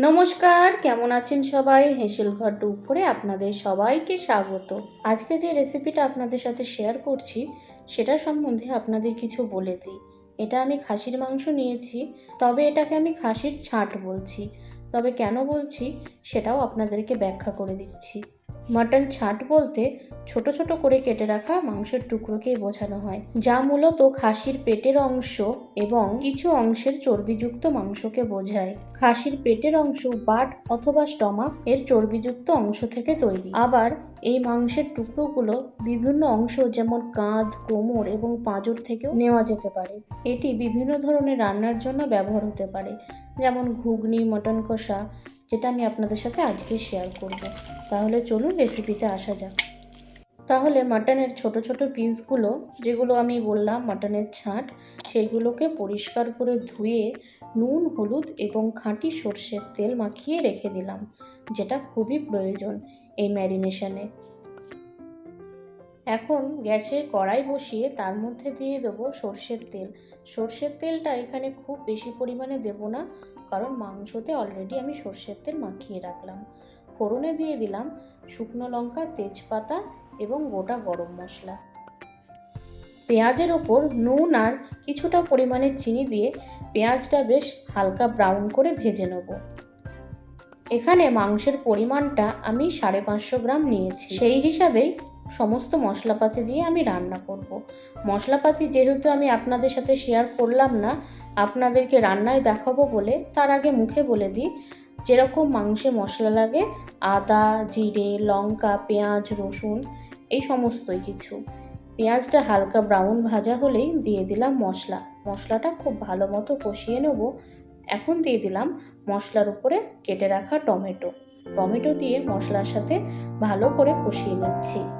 নমস্কার, কেমন আছেন সবাই? হেসেল ঘর উপরে আপনাদের সবাইকে স্বাগত। আজকে যে রেসিপিটা আপনাদের সাথে শেয়ার করছি, সেটা সম্বন্ধে আপনাদের কিছু বলে দিই। এটা আমি খাসির মাংস নিয়েছি, তবে এটাকে আমি খাসির ছাঁট বলছি। তবে কেন বলছি, সেটাও আপনাদেরকে ব্যাখ্যা করে দিচ্ছি। মাটন ছাট বলতে ছোট ছোট করে কেটে রাখা মাংসের টুকরোকেই বোঝানো হয়, যা মূলত খাসির পেটের অংশ এবং কিছু অংশের চর্বিযুক্ত মাংসকে বোঝায়। খাসির পেটের অংশ বাট অথবা স্টমাক এর চর্বিযুক্ত অংশ থেকে তৈরি। আবার এই মাংসের টুকরোগুলো বিভিন্ন অংশ যেমন কাঁধ, কোমর এবং পাঁজর থেকেও নেওয়া যেতে পারে। এটি বিভিন্ন ধরনের রান্নার জন্য ব্যবহার হতে পারে, যেমন ঘুগনি, মটন কষা, যেটা আমি আপনাদের সাথে আজকে শেয়ার করব। তাহলে চলুন রেসিপিতে আসা যাক। তাহলে মাটনের ছোট ছোট পিসগুলো যেগুলো আমি বললাম মাটনের ছাঁট, সেইগুলোকে পরিষ্কার করে ধুয়ে নুন, হলুদ এবং খাঁটি সর্ষের তেল মাখিয়ে রেখে দিলাম, যেটা খুবই প্রয়োজন এই ম্যারিনেশনে এখন গ্যাসে কড়াই বসিয়ে তার মধ্যে দিয়ে দেবো সর্ষের তেল। সর্ষের তেলটা এখানে খুব বেশি পরিমাণে দেবো না, কারণ মাংসতে অলরেডি আমি সর্ষের তেল মাখিয়ে রাখলাম। ফোড়নে দিয়ে দিলাম শুকনো লঙ্কা, তেজপাতা এবং গোটা গরম মশলা। পেঁয়াজের ওপর নুন আর কিছুটা পরিমাণে চিনি দিয়ে পেঁয়াজটা বেশ হালকা ব্রাউন করে ভেজে নেব। এখানে মাংসের পরিমাণটা আমি সাড়ে পাঁচশো গ্রাম নিয়েছি। সেই হিসাবেই সমস্ত মশলাপাতি দিয়ে আমি রান্না করব। মশলাপাতি যেহেতু আমি আপনাদের সাথে শেয়ার করলাম না, আপনাদেরকে রান্নায় দেখাবো বলে তার আগে মুখে বলে দিই যেরকম মাংসে মশলা লাগে, আদা, জিরে, লঙ্কা, পেঁয়াজ, রসুন, এই সমস্তই কিছু। পেঁয়াজটা হালকা ব্রাউন ভাজা হলেই দিয়ে দিলাম মশলা। মশলাটা খুব ভালো মতো কষিয়ে নেব। এখন দিয়ে দিলাম মশলার উপরে কেটে রাখা টমেটো। টমেটো দিয়ে মশলার সাথে ভালো করে কষিয়ে নিচ্ছি।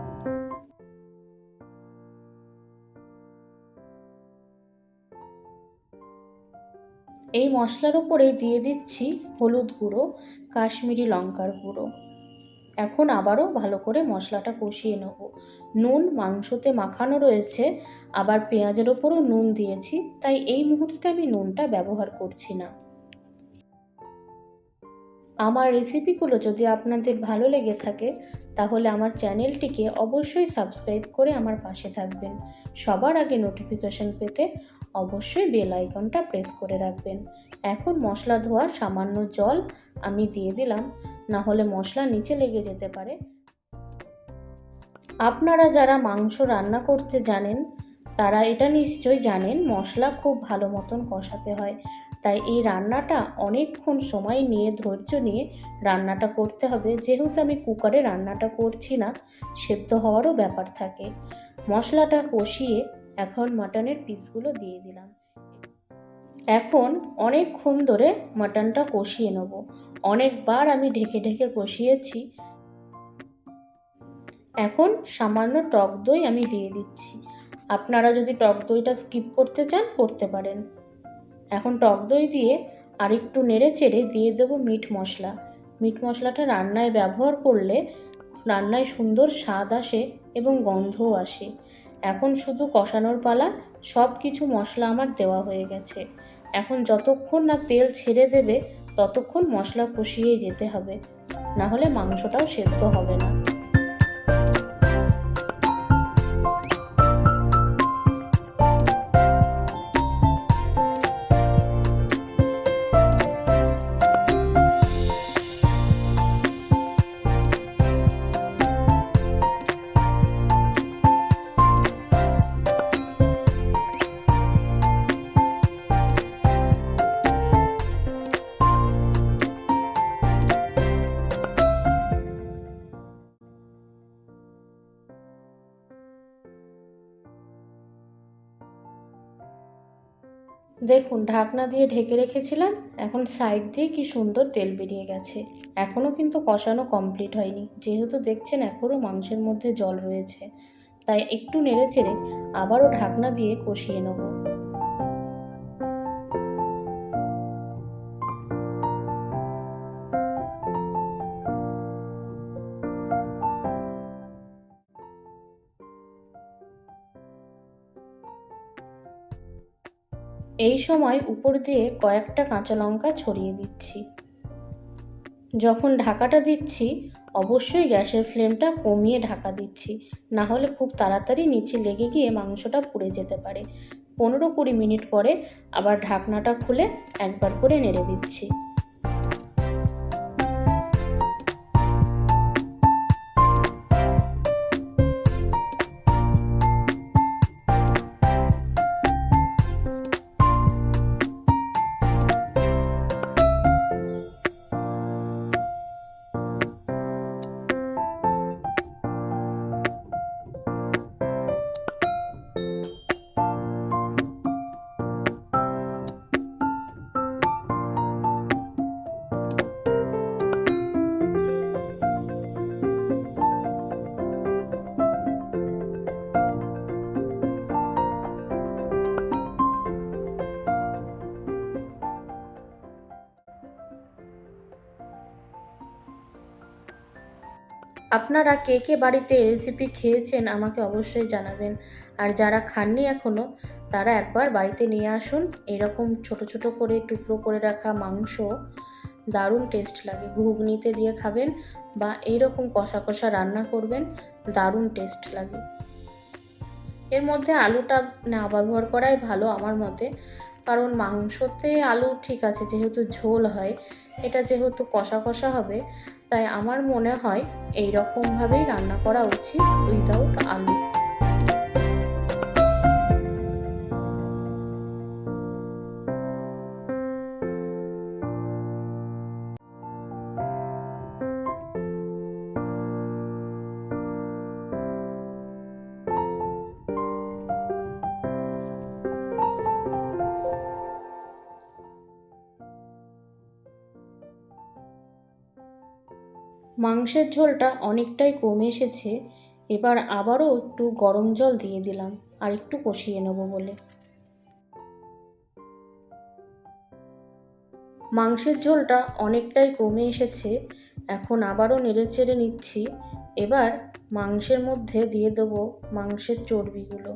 এই মশলার উপরে দিয়ে দিচ্ছি হলুদ গুঁড়ো, কাশ্মীরি লঙ্কার গুঁড়ো। এখন আবারও ভালো করে মশলাটা কষিয়ে নেব। নুন মাংসতে মাখানো রয়েছে, আবার পেঁয়াজের ওপরও নুন দিয়েছি, তাই এই মুহূর্তে আমি নুনটা ব্যবহার করছি না। আমার রেসিপিগুলো যদি আপনাদের ভালো লেগে থাকে, তাহলে আমার চ্যানেলটিকে অবশ্যই সাবস্ক্রাইব করে আমার পাশে থাকবেন। সবার আগে নোটিফিকেশন পেতে অবশ্যই বেল আইকনটা প্রেস করে রাখবেন। এখন মশলা ধোয়ার সামান্য জল আমি দিয়ে দিলাম। না হলে মশলা নিচে লেগে যেতে পারে। আপনারা যারা মাংস রান্না করতে জানেন, তারা এটা নিশ্চয়ই জানেন, মশলা খুব ভালো মতন কষাতে হয়। তাই এই রান্নাটা অনেকক্ষণ সময় নিয়ে, ধৈর্য নিয়ে রান্নাটা করতে হবে। যেহেতু আমি কুকারে রান্নাটা করছি না, সেদ্ধ হওয়ারও ব্যাপার থাকে। মশলাটা কষিয়ে এখন মাটনের পিসগুলো দিয়ে দিলাম। এখন অনেকক্ষণ ধরে মাটনটা কষিয়ে নেব। অনেকবার আমি ঢেকে ঢেকে কষিয়েছি। এখন সামান্য টক দই আমি দিয়ে দিচ্ছি। আপনারা যদি টক দইটা স্কিপ করতে চান, করতে পারেন। এখন টক দই দিয়ে আরেকটু নেড়ে চেড়ে দিয়ে দেবো মিট মশলা। মিট মশলাটা রান্নায় ব্যবহার করলে রান্নায় সুন্দর স্বাদ আসে এবং গন্ধও আসে। এখন শুধু কষানোর পালা, সব কিছু মশলা আমার দেওয়া হয়ে গেছে। এখন যতক্ষণ না তেল ছেড়ে দেবে, ততক্ষণ মশলা কষিয়ে যেতে হবে। না হলে মাংসটাও সেদ্ধ হবে না। দেখুন, ঢাকনা দিয়ে ঢেকে রেখেছিলাম, এখন সাইড দিয়ে কি সুন্দর তেল বেরিয়ে গেছে। এখনও কিন্তু কষানো কমপ্লিট হয়নি, যেহেতু দেখছেন এখনও মাংসের মধ্যে জল রয়েছে। তাই একটু নেড়ে চেড়ে আবারও ঢাকনা দিয়ে কষিয়ে নেব। এই সময় উপর দিয়ে কয়েকটা কাঁচা লঙ্কা ছড়িয়ে দিচ্ছি। যখন ঢাকাটা দিচ্ছি, অবশ্যই গ্যাসের ফ্লেমটা কমিয়ে ঢাকা দিচ্ছি, না হলে খুব তাড়াতাড়ি নিচে লেগে গিয়ে মাংসটা পুড়ে যেতে পারে। পনেরো কুড়ি মিনিট পরে আবার ঢাকনাটা খুলে একবার করে নেড়ে দিচ্ছি। আপনারা কে কে বাড়িতে রেসিপি খেয়েছেন আমাকে অবশ্যই জানাবেন। আর যারা খাননি এখনও তারা একবার বাড়িতে নিয়ে আসুন। এরকম ছোট ছোট করে টুকরো করে রাখা মাংস দারুণ টেস্ট লাগে। ঘুগনিতে দিয়ে খাবেন বা এইরকম কষা কষা রান্না করবেন, দারুণ টেস্ট লাগে। এর মধ্যে আলুটা না ব্যবহার করাই ভালো আমার মতে। কারণ মাংসতে আলু ঠিক আছে, যেহেতু ঝোল হয়, এটা যেহেতু কষা কষা হবে তাই আমার মনে হয় এই রকমভাবেই রান্না করা উচিত উইদাউট আলু। মাংসের ঝোলটা অনেকটাই কমে এসেছে, এবার আবারও একটু গরম জল দিয়ে দিলাম আর একটু কষিয়ে নেব বলে। মাংসের ঝোলটা অনেকটাই কমে এসেছে, এখন আবারও নেড়ে চেড়ে নিচ্ছি, এবার মাংসের মধ্যে দিয়ে দেবো মাংসের চর্বিগুলো।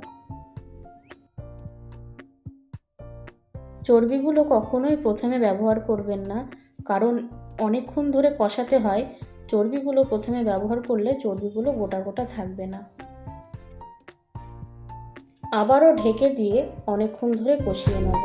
চর্বিগুলো কখনোই প্রথমে ব্যবহার করবেন না, কারণ অনেকক্ষণ ধরে কষাতে হয় চর্বিগুলো প্রথমে ব্যবহার করলে চর্বিগুলো গোটা গোটা থাকবে না। আবারও ঢেকে দিয়ে অনেকক্ষণ ধরে কষিয়ে নেব।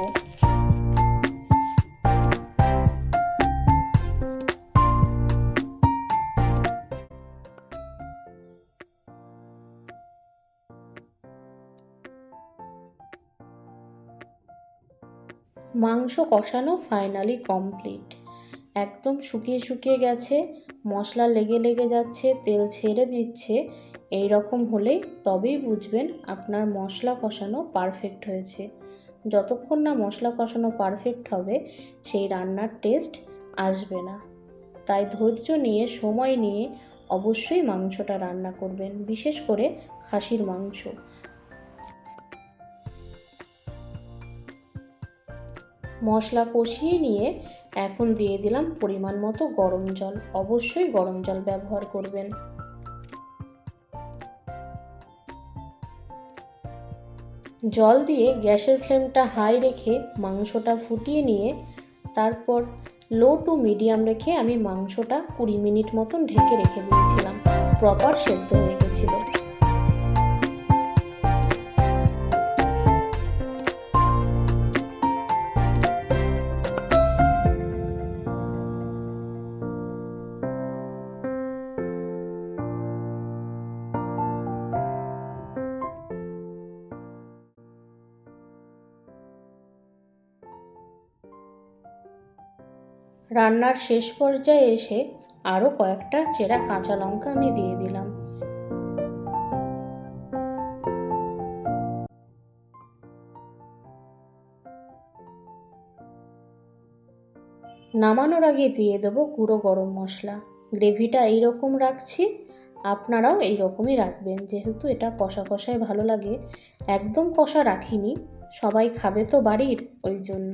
মাংস কষানো ফাইনালি কমপ্লিট। একদম শুকিয়ে শুকিয়ে গেছে। মশলা লেগে লেগে যাচ্ছে, তেল ছেড়ে দিচ্ছে এই রকম হলেই তবেই বুঝবেন আপনার মশলা কষানো পারফেক্ট হয়েছে। যতক্ষণ না মশলা কষানো পারফেক্ট হবে, সেই রান্নার টেস্ট আসবে না। তাই ধৈর্য নিয়ে, সময় নিয়ে অবশ্যই মাংসটা রান্না করবেন, বিশেষ করে খাসির মাংস। মশলা কষিয়ে নিয়ে এখন দিয়ে দিলাম পরিমাণ মতো গরম জল। অবশ্যই গরম জল ব্যবহার করবেন। জল দিয়ে গ্যাসের ফ্লেমটা হাই রেখে মাংসটা ফুটিয়ে নিয়ে তারপর লো টু মিডিয়াম রেখে আমি মাংসটা কুড়ি মিনিট মতন ঢেকে রেখে দিয়েছিলাম। প্রপার সেদ্ধ হয়ে গেছিল। রান্নার শেষ পর্যায়ে এসে আরও কয়েকটা চেরা কাঁচা লঙ্কা আমি দিয়ে দিলাম। নামানোর আগে দিয়ে দেবো গুঁড়ো গরম মশলা। গ্রেভিটা এইরকম রাখছি, আপনারাও এই রকমই রাখবেন। যেহেতু এটা কষা কষায় ভালো লাগে, একদম কষা রাখিনি, সবাই খাবে তো বাড়ির, ওই জন্য।